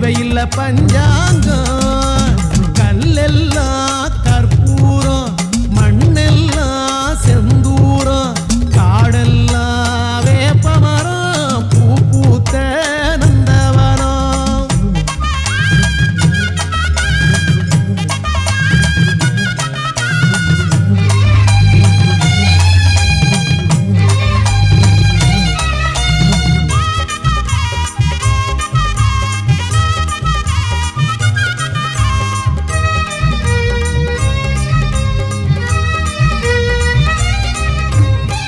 தேவையில்லை பஞ்சாங்கம் கல்லெல்லாம்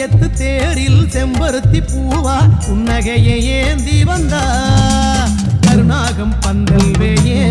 சத்தியத்து தேரில் செம்பருத்தி பூவா புன்னகையை ஏந்தி வந்தா. கருணாகம் பந்தல் வேயே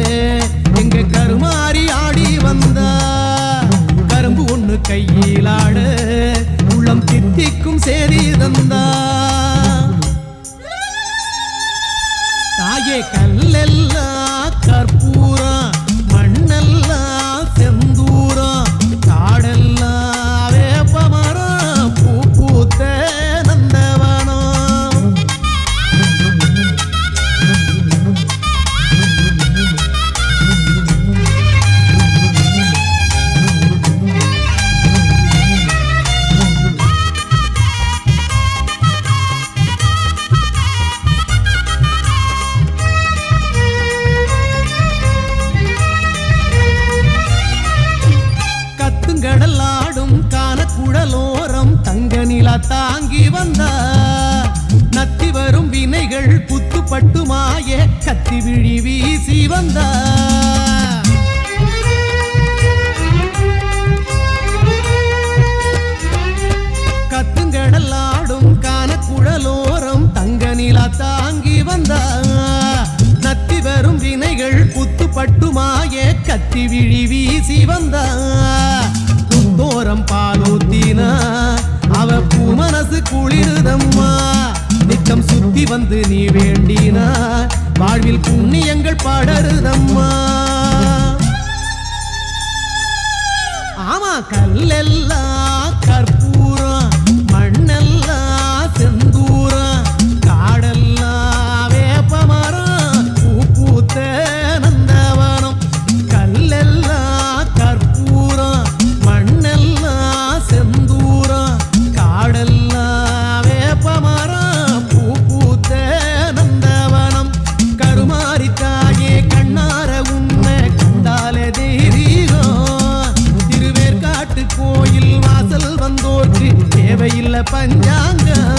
குத்துப்பட்டு மாய கத்தி விழி வீசி வந்தா. கத்துங்கடல் ஆடும் கானக்குழலோரம் தங்க நிலா தாங்கி வந்தா. நத்தி வரும் வினைகள் குத்துப்பட்டு மாய கத்தி விழி வீசி வந்தா. புத்தோரம் பாலூத்தினா அவ பூ மனசு குளிருதம்மா வந்து நீ வேண்டினா வாழ்வில் புண்ணியங்கள் பாடருதம்மா. ஆமா கல்லெல்லாம் கற்பூரம் மண்ணெல்லாம் தேவையில்லை பஞ்சாங்கம்.